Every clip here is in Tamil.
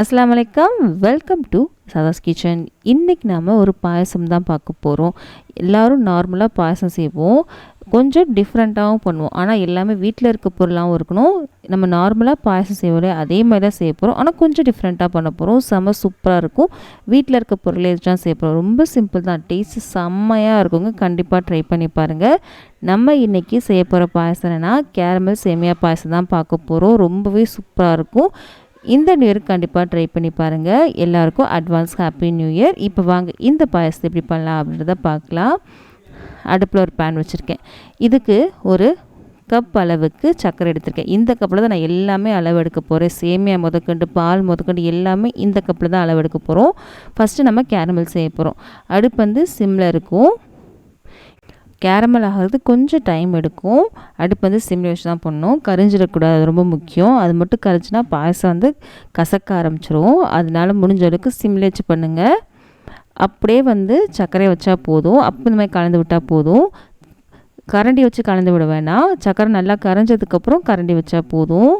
அஸ்லாம் வலைக்கம் வெல்கம் டு சதாஸ் கிச்சன் இன்றைக்கி நாம் ஒரு பாயசம் தான் பார்க்க போகிறோம் எல்லோரும் நார்மலாக பாயசம் செய்வோம். கொஞ்சம் டிஃப்ரெண்ட்டாகவும் பண்ணுவோம். ஆனால் எல்லாமே வீட்டில் இருக்க பொருளாகவும் இருக்கணும். நம்ம நார்மலாக பாயசம் செய்வோம் அதே மாதிரி தான் செய்ய போகிறோம் ஆனால் கொஞ்சம் டிஃப்ரெண்ட்டாக பண்ண போகிறோம் செம்ம சூப்பராக இருக்கும். வீட்டில் இருக்க பொருளே தான் செய்ய போகிறோம் ரொம்ப சிம்பிள் தான். டேஸ்ட்டு செம்மையாக இருக்குங்க. கண்டிப்பாக ட்ரை பண்ணி பாருங்கள் நம்ம இன்றைக்கி செய்ய போகிற பாயசம் கேரமல் சேமியா பாயசம் தான் பார்க்க போகிறோம் ரொம்பவே சூப்பராக இருக்கும். இந்த நியூ இயர் கண்டிப்பாக ட்ரை பண்ணி பாருங்கள் எல்லாருக்கும் அட்வான்ஸ் ஹாப்பி நியூ இயர் இப்போ வாங்க இந்த பாயசத்தை எப்படி பண்ணலாம் அப்படின்றத பார்க்கலாம். அடுப்பில் ஒரு பேன் வச்சுருக்கேன். இதுக்கு ஒரு கப் அளவுக்கு சர்க்கரை எடுத்திருக்கேன். இந்த கப்பில் தான் நான் எல்லாமே அளவு எடுக்க போகிறேன் சேமியா முதக்கொண்டு பால் முதக்கொண்டு எல்லாமே இந்த கப்பில் தான் அளவு எடுக்க போகிறோம் ஃபஸ்ட்டு நம்ம கேரமல் செய்ய போகிறோம் அடுப்பு வந்து சிம்மில் இருக்கும். கேரமல் ஆகிறது கொஞ்சம் டைம் எடுக்கும். அடுப்பு வந்து சிம்மில் வச்சு தான் பண்ணணும். கரிஞ்சிடக்கூடாது அது ரொம்ப முக்கியம். அது மட்டும் கரைஞ்சினா பாயசம் வந்து கசக்க ஆரம்பிச்சிரும். அதனால முடிஞ்ச அளவுக்கு சிம்மில் வச்சு பண்ணுங்கள் அப்படியே வந்து சர்க்கரை வச்சா போதும். அப்போ இந்த மாதிரி கலந்து விட்டால் போதும். கரண்டி வச்சு கலந்து விட வேணாம். சர்க்கரை நல்லா கரைஞ்சதுக்கப்புறம் கரண்டி வச்சா போதும்.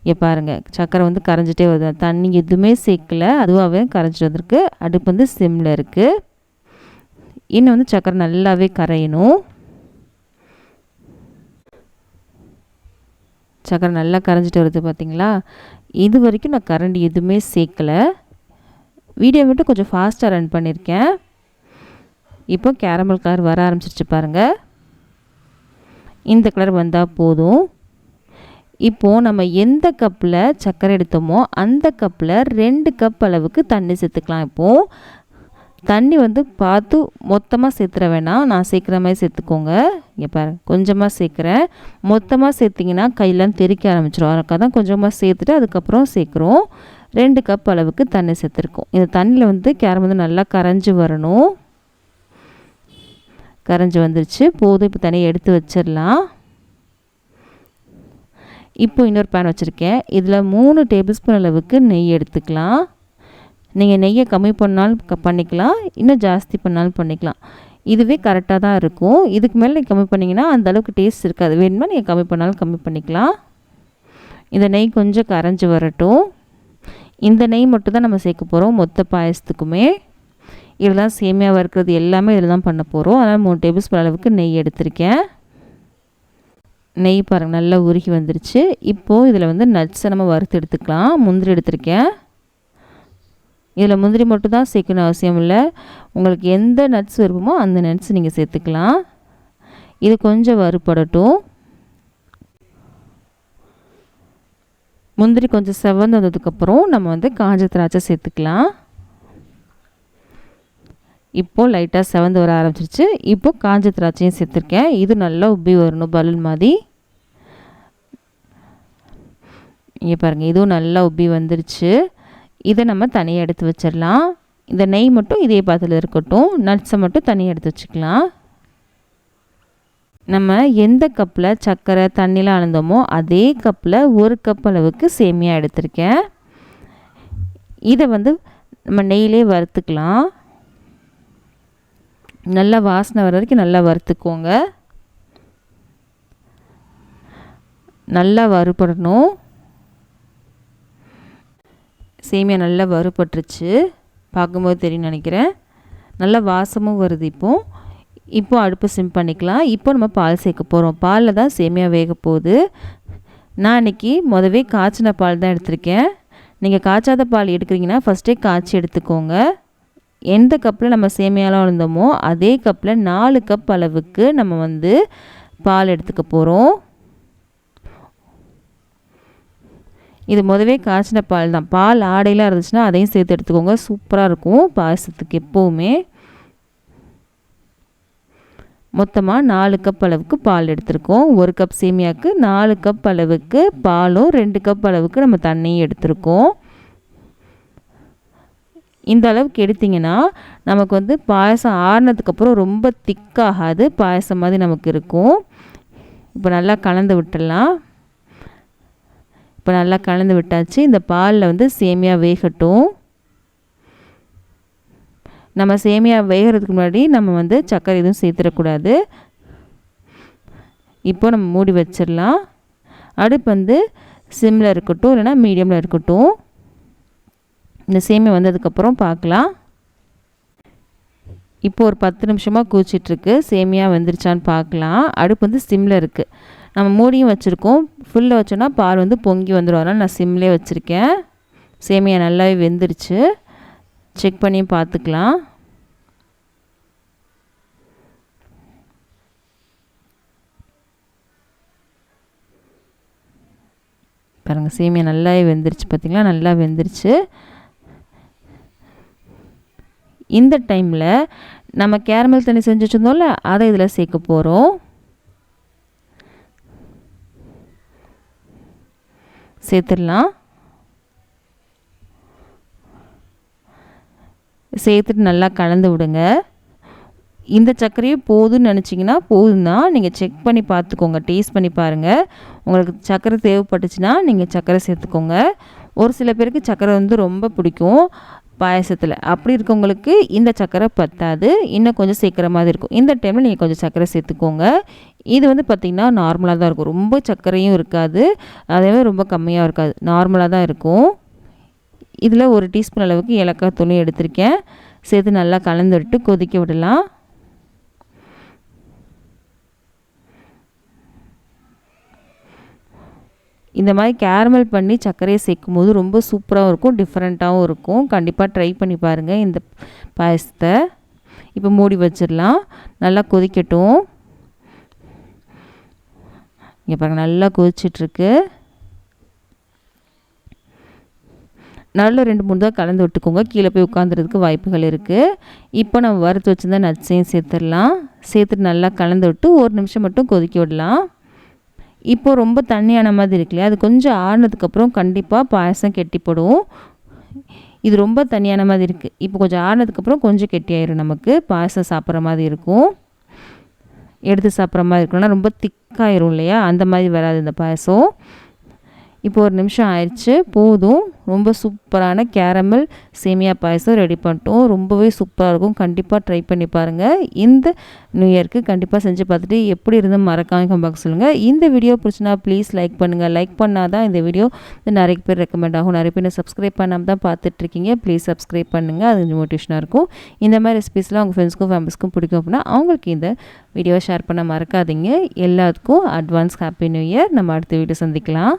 இங்கே பாருங்கள் சர்க்கரை வந்து கரைஞ்சிட்டே வருது. தண்ணி எதுவுமே சேர்க்கல. அதுவாகவே கரைஞ்சிட்டு வந்திருக்கு. அடுப்பு வந்து சிம்மில் இருக்குது இன்னும் வந்து சக்கரை நல்லாவே கரையணும். சக்கரை நல்லா கரைஞ்சிட்டு வருது பார்த்தீங்களா இது வரைக்கும் நான் கரண்டி எதுவுமே சேர்க்கலை. வீடியோ மட்டும் கொஞ்சம் ஃபாஸ்ட்டாக ரன் பண்ணியிருக்கேன் இப்போ கேரமல் கலர் வர ஆரம்பிச்சிருச்சு பாருங்கள் இந்த கலர் வந்தால் போதும். இப்போது நம்ம எந்த கப்பில் சர்க்கரை எடுத்தோமோ அந்த கப்பில் ரெண்டு கப் அளவுக்கு தண்ணி சேர்த்துக்கலாம் இப்போது தண்ணி வந்து பார்த்து மொத்தமாக சேர்த்துற வேணாம். நான் சேர்க்குற மாதிரி சேர்த்துக்கோங்க. இங்கே பாரு கொஞ்சமாக சேர்க்குறேன். மொத்தமாக சேர்த்திங்கன்னா கையெல்லாம் தெறிக்க ஆரம்பிச்சிடும் அதுக்காக தான் கொஞ்சமாக சேர்த்துட்டு அதுக்கப்புறம் சேர்க்குறோம். ரெண்டு கப் அளவுக்கு தண்ணி சேர்த்துருக்கோம். இந்த தண்ணியில் வந்து கேரம் வந்து நல்லா கரைஞ்சி வரணும். கரைஞ்சி வந்துருச்சு. போதும். இப்போ தண்ணியை எடுத்து வச்சிடலாம். இப்போ இன்னொரு பேன் வச்சுருக்கேன். இதில் மூணு டேபிள் ஸ்பூன் அளவுக்கு நெய் எடுத்துக்கலாம். நீங்கள் நெய்யை கம்மி பண்ணாலும் பண்ணிக்கலாம். இன்னும் ஜாஸ்தி பண்ணாலும் பண்ணிக்கலாம். இதுவே கரெக்டாக தான் இருக்கும். இதுக்கு மேலே நீங்கள் கம்மி பண்ணிங்கன்னா அந்தளவுக்கு டேஸ்ட் இருக்காது. வேணுமா நீங்கள் கம்மி பண்ணாலும் கம்மி பண்ணிக்கலாம். இந்த நெய் கொஞ்சம் கரைஞ்சி வரட்டும். இந்த நெய் மட்டும் தான் நம்ம சேர்க்க போகிறோம் மொத்த பாயசத்துக்குமே. இதில் தான் சேமியாக இருக்கிறது எல்லாமே இதில் தான் பண்ண போகிறோம் அதனால் மூணு டேபிள் ஸ்பூன் அளவுக்கு நெய் எடுத்திருக்கேன். நெய் பாருங்கள் நல்லா உருகி வந்துருச்சு. இப்போது இதில் வந்து நட்ஸை நம்ம வறுத்து எடுத்துக்கலாம். முந்திரி எடுத்திருக்கேன். இதில் முந்திரி மட்டும் தான் சேர்க்கணும் அவசியம் இல்லை. உங்களுக்கு எந்த நட்ஸ் விருப்பமோ அந்த நட்ஸ் நீங்கள் சேர்த்துக்கலாம். இது கொஞ்சம் வறுபடட்டும். முந்திரி கொஞ்சம் செவந்து வந்ததுக்கப்புறம் நம்ம வந்து காஞ்ச திராட்சை சேர்த்துக்கலாம். இப்போது லைட்டாக செவந்து வர ஆரம்பிச்சிருச்சு. இப்போது காஞ்ச திராட்சையும் சேர்த்துருக்கேன். இது நல்லா உப்பி வரணும் பலூன் மாதிரி. இங்கே பாருங்கள் இதுவும் நல்லா உப்பி வந்துருச்சு. இதை நம்ம தனியாக எடுத்து வச்சிடலாம். இந்த நெய் மட்டும் இதே பாத்தில் இருக்கட்டும். நட்ஸை மட்டும் தனியாக எடுத்து வச்சுக்கலாம். நம்ம எந்த கப்பில் சர்க்கரை தண்ணியில் அளந்தோமோ அதே கப்பில் ஒரு கப் அளவுக்கு சேமியாக எடுத்திருக்கேன். இதை வந்து நம்ம நெய்யிலே வறுத்துக்கலாம். நல்லா வாசனை வர வரைக்கும் நல்லா வறுத்துக்கோங்க. நல்லா வறுபடணும். சேமியா நல்லா வறுபட்டுருச்சு. பார்க்கும்போது தெரியும் நினைக்கிறேன். நல்லா வாசமும் வருது இப்போது இப்போ அடுப்பு சிம் பண்ணிக்கலாம். இப்போ நம்ம பால் சேர்க்க போகிறோம் பாலில் தான் சேமியா வேக போகுது. நான் இன்றைக்கி முதவே காய்ச்சின பால் தான் எடுத்திருக்கேன். நீங்கள் காய்ச்சாத பால் எடுக்கிறீங்கன்னா ஃபஸ்ட்டே காய்ச்சி எடுத்துக்கோங்க. எந்த கப்பில் நம்ம சேமியாலாம் இருந்தோமோ அதே கப்பில் நாலு கப் அளவுக்கு நம்ம வந்து பால் எடுத்துக்க போகிறோம் இது முதவே காய்ச்சின பால் தான். பால் ஆடையெல்லாம் இருந்துச்சுன்னா அதையும் சேர்த்து எடுத்துக்கோங்க. சூப்பராக இருக்கும் பாயசத்துக்கு எப்போவுமே. மொத்தமாக நாலு கப் அளவுக்கு பால் எடுத்திருக்கோம். ஒரு கப் சேமியாவுக்கு நாலு கப் அளவுக்கு பாலும் ரெண்டு கப் அளவுக்கு நம்ம தண்ணியும் எடுத்திருக்கோம். இந்த அளவுக்கு எடுத்திங்கன்னா நமக்கு வந்து பாயசம் ஆறுனதுக்கப்புறம் ரொம்ப திக்காகாது பாயசம் மாதிரி நமக்கு இருக்கும். இப்போ நல்லா கலந்து விட்டுடலாம். இப்போ நல்லா கலந்து விட்டாச்சு. இந்த பாலில் வந்து சேமியா வேகட்டும். நம்ம சேமியா வேகிறதுக்கு முன்னாடி நம்ம வந்து சர்க்கரை எதுவும் சேர்த்துடக்கூடாது. இப்போ நம்ம மூடி வச்சிடலாம். அடுப்பு வந்து சிம்மில் இருக்கட்டும் இல்லைனா மீடியமில் இருக்கட்டும். இந்த சேமியா வந்ததுக்கப்புறம் பார்க்கலாம். இப்போ ஒரு பத்து நிமிஷமாக கூச்சிட்ருக்கு சேமியா வந்துருச்சான்னு பார்க்கலாம். அடுப்பு வந்து சிம்மில் இருக்குது நம்ம மூடியும் வச்சுருக்கோம். ஃபுல்லாக வச்சோன்னா பால் வந்து பொங்கி வந்துடும் அதனால் நான் சிம்லேயே வச்சுருக்கேன். சேமியா நல்லாவே வெந்துருச்சு. செக் பண்ணியும் பார்த்துக்கலாம். பாருங்கள் சேமியா நல்லாவே வெந்துருச்சு. பார்த்திங்களா நல்லா வெந்துருச்சு. இந்த டைமில் நம்ம கேரமல் தண்ணி செஞ்சு வச்சுருந்தோம்ல அதை இதில் சேர்க்க போகிறோம் சேர்த்துடலாம். சேர்த்துட்டு நல்லா கலந்து விடுங்க. இந்த சர்க்கரையே போதும்னு நினச்சிங்கன்னா போதும்னா நீங்கள் செக் பண்ணி பார்த்துக்கோங்க. டேஸ்ட் பண்ணி பாருங்கள் உங்களுக்கு சர்க்கரை தேவைப்பட்டுச்சுன்னா நீங்கள் சர்க்கரை சேர்த்துக்கோங்க. ஒரு சில பேருக்கு சர்க்கரை வந்து ரொம்ப பிடிக்கும். பாயசத்தில். அப்படி இருக்கவங்களுக்கு இந்த சர்க்கரை பத்தாது. இன்னும் கொஞ்சம் சேர்க்குற மாதிரி இருக்கும். இந்த டைமில் நீங்கள் கொஞ்சம் சர்க்கரை சேர்த்துக்கோங்க. இது வந்து பார்த்திங்கன்னா நார்மலாக தான் இருக்கும். ரொம்ப சர்க்கரையும் இருக்காது. அதேமாதிரி ரொம்ப கம்மியாக இருக்காது. நார்மலாக தான் இருக்கும். இதில் ஒரு டீஸ்பூன் அளவுக்கு ஏலக்காய் துணி எடுத்திருக்கேன். சேர்த்து நல்லா கலந்து விட்டு கொதிக்க விடலாம். இந்த மாதிரி கேரமல் பண்ணி சர்க்கரையை சேர்க்கும் போது ரொம்ப சூப்பராகவும் இருக்கும் டிஃப்ரெண்ட்டாகவும் இருக்கும். கண்டிப்பாக ட்ரை பண்ணி பாருங்கள் இந்த பாயசத்தை. இப்போ மூடி வச்சிடலாம். நல்லா கொதிக்கட்டும். இங்கே பாருங்கள் நல்லா கொதிச்சிட்ருக்கு. நல்லா ரெண்டு மூணு தான் கலந்து விட்டுக்கோங்க. கீழே போய் உட்காந்துறதுக்கு வாய்ப்புகள் இருக்குது இப்போ நம்ம வறுத்து வச்சுருந்தா நட்ஸையும் சேர்த்துடலாம். சேர்த்துட்டு நல்லா கலந்து விட்டு ஒரு நிமிஷம் மட்டும் கொதிக்க விடலாம். இப்போது ரொம்ப தண்ணியான மாதிரி இருக்கு இல்லையா அது கொஞ்சம் ஆறினதுக்கப்புறம் கண்டிப்பாக பாயசம் கெட்டிப்படும். இது ரொம்ப தண்ணியான மாதிரி இருக்குது இப்போ கொஞ்சம் ஆறினதுக்கப்புறம் கொஞ்சம் கெட்டியாயிரும் நமக்கு. பாயசம் சாப்பிட்ற மாதிரி இருக்கும். எடுத்து சாப்பிட்ற மாதிரி இருக்கும்னா ரொம்ப திக்காயிரும் இல்லையா? அந்த மாதிரி வராது இந்த பாயசம். இப்போ ஒரு நிமிஷம் ஆயிடுச்சு. போதும். ரொம்ப சூப்பரான கேரமல் சேமியா பாயசம் ரெடி பண்ணிட்டோம். ரொம்பவே சூப்பராக இருக்கும். கண்டிப்பாக ட்ரை பண்ணி பாருங்கள் இந்த நியூ இயர்க்கு கண்டிப்பாக செஞ்சு பார்த்துட்டு எப்படி இருந்து மறக்காம பார்க்க சொல்லுங்கள் இந்த வீடியோ பிடிச்சினா ப்ளீஸ் லைக் பண்ணுங்கள் லைக் பண்ணால் தான் இந்த வீடியோ நிறைய பேர் ரெக்கமெண்ட் ஆகும். நிறைய பேர் சப்ஸ்கிரைப் பண்ணாமல் தான் பார்த்துட்ருக்கீங்க ப்ளீஸ் சப்ஸ்கிரைப் பண்ணுங்கள் அது கொஞ்சம் மோட்டிவேஷனாக இருக்கும். இந்த மாதிரி ரெசிபிஸ்லாம் உங்கள் ஃப்ரெண்ட்ஸ்க்கும் ஃபேமிலிஸ்க்கும் பிடிக்கும் அப்படின்னா அவங்களுக்கு இந்த வீடியோவை ஷேர் பண்ண மறக்காதீங்க. எல்லாத்துக்கும் அட்வான்ஸ் ஹாப்பி நியூ இயர் நம்ம அடுத்த வீடியோ சந்திக்கலாம்.